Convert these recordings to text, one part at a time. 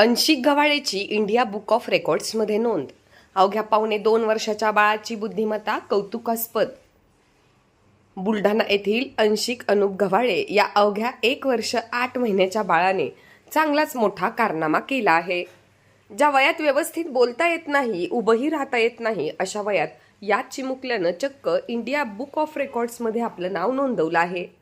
अंशिक गव्हाळेची India book of रेकॉर्ड्समध्ये नोंद. अवघ्या पावणे दोन वर्षाच्या बाळाची बुद्धिमत्ता कौतुकास्पद. बुलढाणा येथील अंशिक अनुप गव्हाळे या अवघ्या एक वर्ष आठ महिन्याच्या बाळाने चांगलाच मोठा कारनामा केला आहे. ज्या वयात व्यवस्थित बोलता येत नाही उभंही राहता येत नाही अशा वयात यात चिमुकल्यानं चक्क इंडिया बुक ऑफ रेकॉर्ड्समध्ये आपलं नाव नोंदवलं आहे.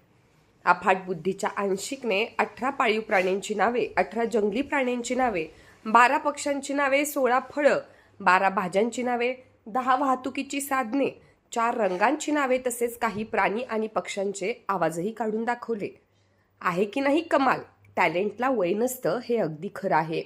अफाट बुद्धीच्या आंशिकने अठरा पाळीव प्राण्यांची नावे अठरा जंगली प्राण्यांची नावे बारा पक्ष्यांची नावे सोळा फळं बारा भाज्यांची नावे दहा वाहतुकीची साधने चार रंगांची नावे तसेच काही प्राणी आणि पक्ष्यांचे आवाजही काढून दाखवले. आहे की नाही कमाल? टॅलेंटला वय नसतं हे अगदी खरं आहे.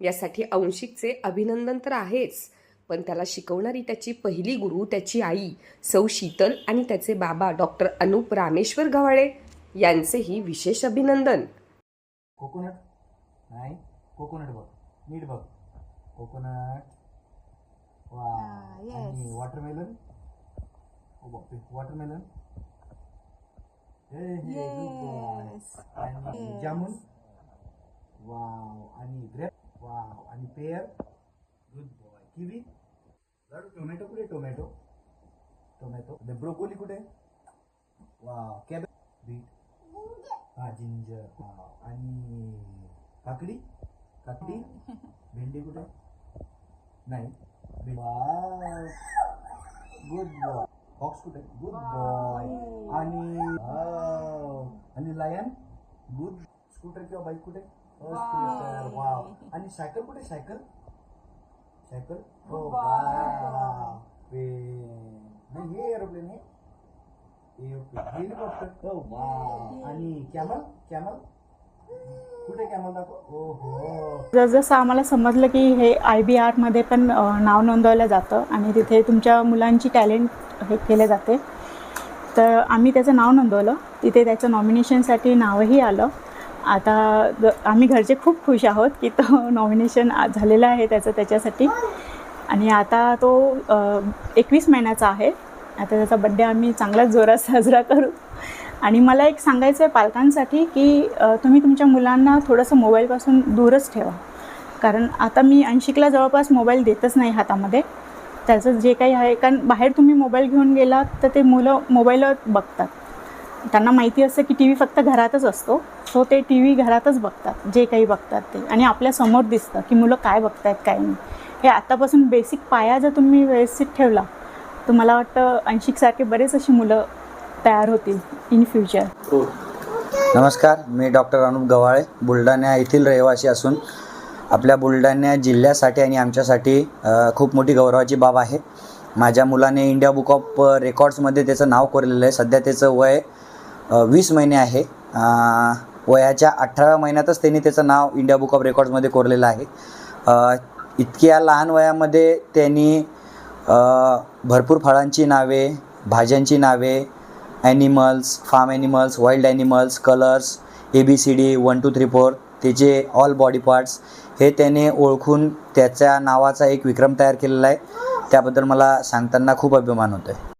यासाठी अंशिकचे अभिनंदन तर आहेच पण त्याला शिकवणारी त्याची पहिली गुरु त्याची आई सौ शीतल आणि त्याचे बाबा डॉक्टर अनुप रामेश्वर गव्हाळे यांचेही विशेष अभिनंदन. कोकोनट? नाही कोकोनट बघ नीट बघ. कोकोनट वा आणि वॉटरमेलन ओ बापरे वॉटरमेलन हे हे good boy. आणि जामून? वाव आणि ग्रेप वाव आणि पेयर गुड बॉय किवी लाडू टोमॅटो कुठे? टोमॅटो टोमॅटो ब्रोकोली कुठे? वाव कॅबेज बीट हा जिंजर. हा. आणि काकडी? काकडी? भेंडी कुठे? नाही. गुड बॉय बॉक्स कुठे? गुड बॉय आणि. आणि लायन गुड स्कूटर किंवा बाईक कुठे? स्कूटर वाव आणि सायकल कुठे? सायकल सायकल हो नाही हे एरोप्लेन आहे. हेलिकॉप्टर आणि कॅमल कॅमल कुठे कॅमल दाखव जसजसं आम्हाला समजलं की हे आय बी आरमध्ये पण नाव नोंदवलं जातं आणि तिथे तुमच्या मुलांची टॅलेंट हे केले जाते. तर आम्ही त्याचं नाव नोंदवलं. तिथे त्याचं नॉमिनेशनसाठी नावही आलं. आता आम्ही घरचे खूप खुश आहोत की तो नॉमिनेशन झालेलं आहे त्याचं त्याच्यासाठी. आणि आता तो एकवीस महिन्याचा आहे. आता त्याचा बड्डे आम्ही चांगलाच जोरात साजरा करू. आणि मला एक सांगायचं आहे पालकांसाठी की तुम्ही तुमच्या मुलांना थोडंसं मोबाईलपासून दूरच ठेवा. कारण आता मी अंशिकला जवळपास मोबाईल देतच नाही हातामध्ये. त्याचं जे काही आहे कारण बाहेर तुम्ही मोबाईल घेऊन गेलात तर ते मुलं मोबाईलवर बघतात. त्यांना माहिती असतं की टी व्ही फक्त घरातच असतो. सो ते टी व्ही घरातच बघतात जे काही बघतात ते. आणि आपल्यासमोर दिसतं की मुलं काय बघत आहेत काय नाही. हे आतापासून बेसिक पाया जर तुम्ही व्यवस्थित ठेवला तर मला वाटतं अंशिकसारखे बरेच अशी मुलं तयार होतील इन फ्युचर नमस्कार मी डॉक्टर अनुप गव्हाळे बुलढाणा येथील रहिवासी असून आपल्या बुलढाणा जिल्ह्यासाठी आणि आमच्यासाठी खूप मोठी गौरवाची बाब आहे. माझ्या मुलाने इंडिया बुक ऑफ रेकॉर्ड्समध्ये त्याचं नाव कोरलेलं आहे. सध्या त्याचं वय वीस महिने आहे. वयाच्या अठराव्या महिन्यातच त्यांनी त्याचं नाव इंडिया बुक ऑफ रेकॉर्ड्समध्ये कोरलेलं आहे. इतक्या लहान वयामध्ये त्यांनी भरपूर फळांची नावे भाज्यांची नावे animals farm animals wild animals colours A B C D one two three four त्याचे ऑल बॉडी पार्ट्स हे त्याने ओळखून त्याच्या नावाचा एक विक्रम तयार केलेला आहे. त्याबद्दल मला सांगताना खूप अभिमान होतो आहे